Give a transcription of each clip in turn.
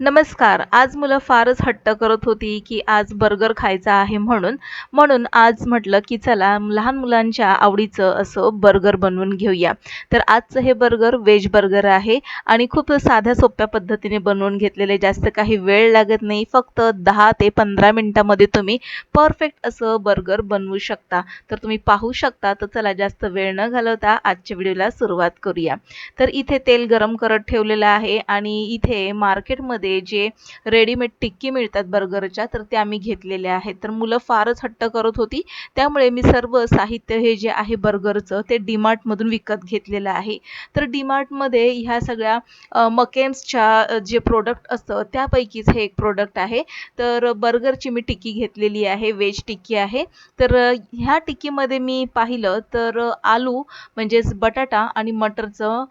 नमस्कार. आज मुलं फारच हट्ट करत होती की आज बर्गर खायचा आहे म्हणून. म्हणून आज म्हटलं की चला लहान मुलांच्या आवडीचं असं बर्गर बनवून घेऊया. तर आजचं हे बर्गर व्हेज बर्गर आहे आणि खूप साध्या सोप्या पद्धतीने बनवून घेतलेले. जास्त काही वेळ लागत नाही. फक्त दहा ते पंधरा मिनटामध्ये तुम्ही परफेक्ट असं बर्गर बनवू शकता. तर तुम्ही पाहू शकता. तर चला जास्त वेळ न घालवता आजच्या व्हिडिओला सुरुवात करूया. तर इथे तेल गरम करत ठेवलेलं आहे आणि इथे मार्केटमध्ये जे रेडीमेड टिक्की मिळतात बर्गरच्या तर त्या मी घेतलेल्या आहेत. तर मुलं फारच हट्ट करत होती. त्यामुळे मी सर्व साहित्य हे जे आहे बर्गरचं ते डीमार्टमधून विकत घेतलेलं आहे. तर डीमार्टमध्ये ह्या सगळ्या मकेन्सच्या जे प्रोडक्ट असतं त्यापैकीच हे एक प्रोडक्ट आहे. तर बर्गरची मी टिक्की घेतलेली आहे वेज टिक्की आहे. तर ह्या टिक्कीमध्ये मी पाहिलं तर आलू म्हणजेच बटाटा आणि मटरचं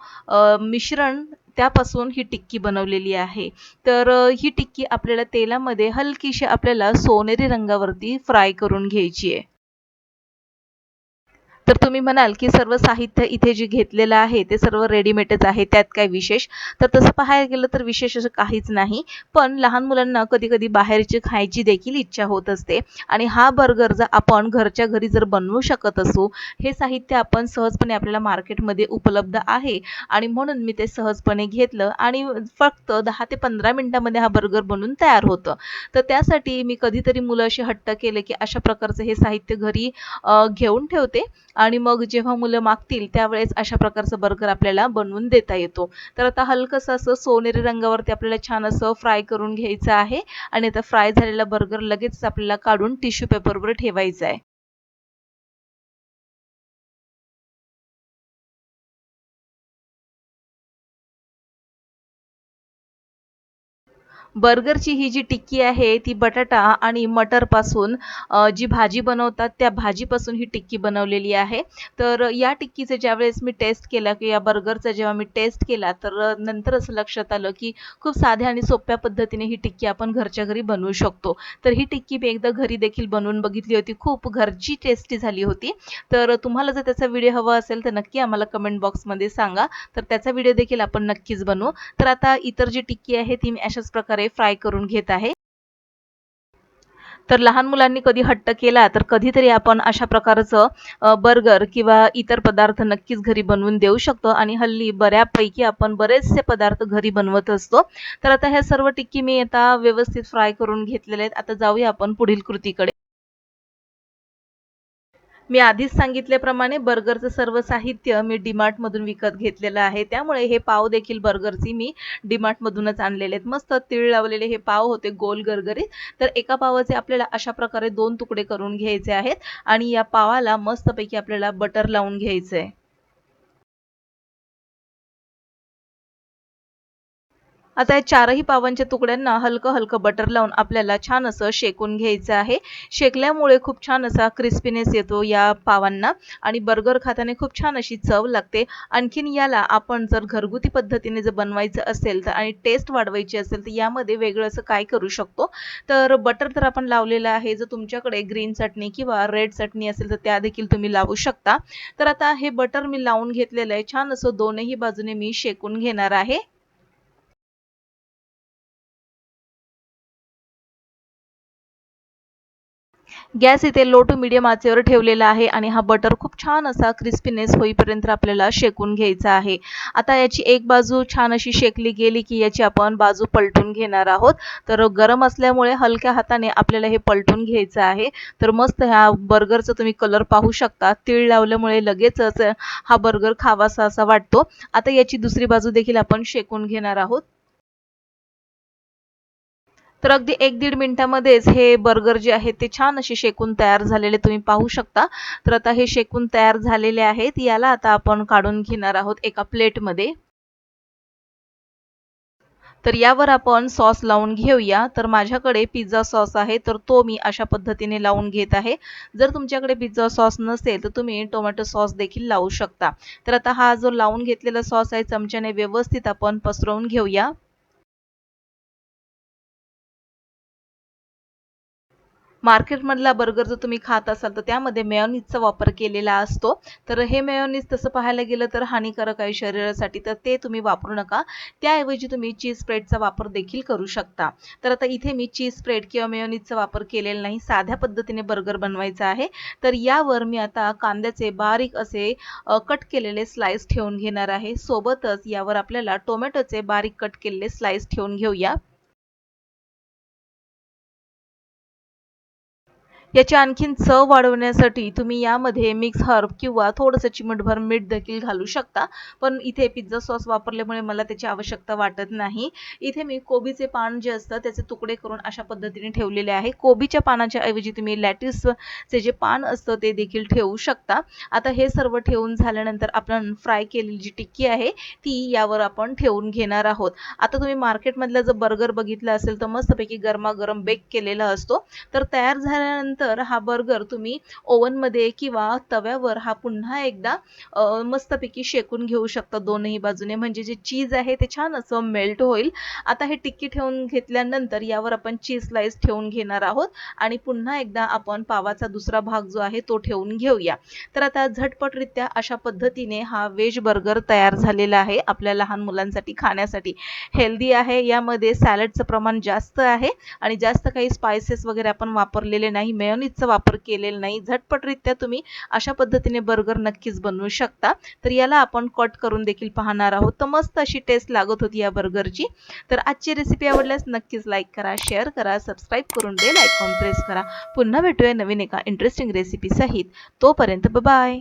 मिश्रण त्यापासून ही टिक्की बनवलेली आहे. तर ही टिक्की आपल्याला तेलामध्ये हलकीशी आपल्याला सोनेरी रंगावरती फ्राय करून घ्यायची आहे. तर तुम्ही म्हणाल की सर्व साहित्य इथे जे घेतलेलं आहे ते सर्व रेडीमेडच आहे त्यात काय विशेष? तर तसं पाहायला गेलं तर विशेष असं काहीच नाही. पण लहान मुलांना कधी कधी बाहेरची खायची देखील इच्छा होत असते. आणि हा बर्गर जर आपण घरच्या घरी जर बनवू शकत असू हे साहित्य आपण सहजपणे आपल्याला मार्केटमध्ये उपलब्ध आहे. आणि म्हणून मी ते सहजपणे घेतलं. आणि फक्त दहा ते पंधरा मिनटामध्ये हा बर्गर बनून तयार होतं. तर त्यासाठी मी कधीतरी मुलं अशी हट्ट केले की अशा प्रकारचं हे साहित्य घरी घेऊन ठेवते. आणि मग जेव्हा मुलं मागतील त्यावेळेस अशा प्रकारचं बर्गर आपल्याला बनवून देता येतो. तर आता हलकंसं असं सोनेरी रंगावरती आपल्याला छान असं फ्राय करून घ्यायचं आहे. आणि आता फ्राय झालेला बर्गर लगेच आपल्याला काढून टिश्यू पेपरवर ठेवायचा आहे. बर्गरची ही जी टिक्की आहे ती बटाटा आणि मटरपासून जी भाजी बनवतात त्या भाजीपासून ही टिक्की बनवलेली आहे. तर या टिक्कीचं ज्यावेळेस मी टेस्ट केला की या बर्गरचा जेव्हा मी टेस्ट केला तर नंतर असं लक्षात आलं की खूप साध्या आणि सोप्या पद्धतीने ही टिक्की आपण घरच्या घरी बनवू शकतो. तर ही टिक्की मी एकदा घरी देखील बनवून बघितली होती. खूप घरची टेस्टी झाली होती. तर तुम्हाला जर त्याचा व्हिडिओ हवा असेल तर नक्की आम्हाला कमेंट बॉक्समध्ये सांगा. तर त्याचा व्हिडिओ देखील आपण नक्कीच बनवू. तर आता इतर जी टिक्की आहे ती मी अशाच प्रकारे फ्राय करून घेत आहे. तर लहान मुलांनी कधी हट्ट केला तर कधीतरी आपण अशा प्रकारचं बर्गर किंवा इतर पदार्थ नक्कीच घरी बनवून देऊ शकतो आणि हल्ली बऱ्यापैकी आपण बरेचसे पदार्थ घरी बनवत असतो. तर आता ह्या सर्व टिक्की मी आता व्यवस्थित फ्राय करून घेतलेले आहेत. आता जाऊया आपण पुढील कृतीकडे. मी आधीच सांगितल्याप्रमाणे बर्गरचं सर्व साहित्य मी डीमार्टमधून विकत घेतलेलं आहे. त्यामुळे हे पाव देखील बर्गरची मी डीमार्टमधूनच आणलेले आहेत. मस्त तीळ लावलेले हे पाव होते गोल गरगरीत. तर एका पावाचे आपल्याला अशा प्रकारे दोन तुकडे करून घ्यायचे आहेत आणि या पावाला मस्तपैकी आपल्याला बटर लावून घ्यायचं आहे आता या चारही पावांच्या तुकड्यांना हलकं हलकं बटर लावून आपल्याला छान असं शेकून घ्यायचं आहे. शेकल्यामुळे खूप छान असा क्रिस्पीनेस येतो या पावांना आणि बर्गर खाताने खूप छान अशी चव लागते. आणखीन याला आपण जर घरगुती पद्धतीने जर बनवायचं असेल तर आणि टेस्ट वाढवायची असेल तर यामध्ये वेगळं असं काय करू शकतो? तर बटर तर आपण लावलेलं आहे. जर तुमच्याकडे ग्रीन चटणी किंवा रेड चटणी असेल तर त्या देखील तुम्ही लावू शकता. तर आता हे बटर मी लावून घेतलेलं आहे. छान असं दोनही बाजूने मी शेकून घेणार आहे. गॅस इथे लो टू मिडियम आचेवर ठेवलेला आहे आणि हा बटर खूप छान असा क्रिस्पीनेस होईपर्यंत आपल्याला शेकून घ्यायचा आहे. आता याची एक बाजू छान अशी शेकली गेली की याची आपण बाजू पलटून घेणार आहोत. तर गरम असल्यामुळे हलक्या हाताने आपल्याला हे पलटून घ्यायचं आहे. तर मस्त ह्या बर्गरचा तुम्ही कलर पाहू शकता. तीळ लावल्यामुळे लगेचच हा बर्गर खावासा असा वाटतो. आता याची दुसरी बाजू देखील आपण शेकून घेणार आहोत. तर अगदी एक दीड मिनिटामध्येच हे बर्गर जे आहेत ते छान असे शेकून तयार झालेले तुम्ही पाहू शकता. तर आता हे शेकून तयार झालेले आहेत. याला आता आपण काढून घेणार आहोत एका प्लेटमध्ये. तर यावर आपण सॉस लावून घेऊया. तर माझ्याकडे पिझ्झा सॉस आहे तर तो मी अशा पद्धतीने लावून घेत आहे. जर तुमच्याकडे पिझ्झा सॉस नसेल तर तुम्ही टोमॅटो सॉस देखील लावू शकता. तर आता हा जो लावून घेतलेला सॉस आहे चमच्याने व्यवस्थित आपण पसरवून घेऊया. मार्केटमधला बर्गर जर तुम्ही खात असाल तर त्यामध्ये मेयोनीजचा वापर केलेला असतो. तर हे मेयोनीज तसं पाहायला गेलं तर हानिकारक आहे शरीरासाठी तर ते तुम्ही वापरू नका. त्याऐवजी तुम्ही चीज स्प्रेडचा वापर देखील करू शकता. तर आता इथे मी चीज स्प्रेड किंवा मेयोनीजचा वापर केलेला नाही साध्या पद्धतीने बर्गर बनवायचा आहे. तर यावर मी आता कांद्याचे बारीक असे कट केलेले स्लाइस ठेवून घेणार आहे. सोबतच यावर आपल्याला टोमॅटोचे बारीक कट केलेले स्लाइस ठेवून घेऊया. याची आणखीन चव वाढवण्यासाठी तुम्ही यामध्ये मिक्स हर्ब किंवा थोडंसं चिमटभर मीठ देखील घालू शकता. पण इथे पिझ्झा सॉस वापरल्यामुळे मला त्याची आवश्यकता वाटत नाही. इथे मी कोबीचे पान जे असतं त्याचे तुकडे करून अशा पद्धतीने ठेवलेले आहे. कोबीच्या पानाच्या ऐवजी तुम्ही लॅटिसचे जे पान असतं ते देखील ठेवू शकता. आता हे सर्व ठेवून झाल्यानंतर आपण फ्राय केलेली जी टिक्की आहे ती यावर आपण ठेवून घेणार आहोत. आता तुम्ही मार्केटमधला जर बर्गर बघितला असेल तर मस्तपैकी गरमागरम बेक केलेला असतो. तर तयार झाल्यानंतर तर हा बर्गर तुम्ही ओव्हनमध्ये किंवा तव्यावर हा पुन्हा एकदा मस्तपैकी शेकून घेऊ शकता दोनही बाजूने. म्हणजे जे चीज आहे ते छान असं मेल्ट होईल. आता हे टिक्की ठेवून घेतल्यानंतर यावर आपण चीज स्लाइस ठेवून घेणार आहोत. आणि पुन्हा एकदा आपण पावाचा दुसरा भाग जो आहे तो ठेवून घेऊया. तर आता झटपटरित्या अशा पद्धतीने हा व्हेज बर्गर तयार झालेला आहे आपल्या लहान मुलांसाठी खाण्यासाठी. हेल्दी आहे यामध्ये सॅलडचं प्रमाण जास्त आहे. आणि जास्त काही स्पायसेस वगैरे आपण वापरलेले नाही. मेयोनीजचा वापर केलेला नाही. झटपटरित्या तुम्ही अशा पद्धतीने बर्गर नक्कीच बनवू शकता. तर याला आपण कट करून देखील पाहणार आहोत. तर मस्त अशी टेस्ट लागत होती या बर्गरची तर आजची रेसिपी आवडल्यास नक्कीच लाईक करा शेअर करा सबस्क्राईब करून बेल आयकॉन प्रेस करा. पुन्हा भेटूया नवीन एका इंटरेस्टिंग रेसिपीसहित तोपर्यंत बाय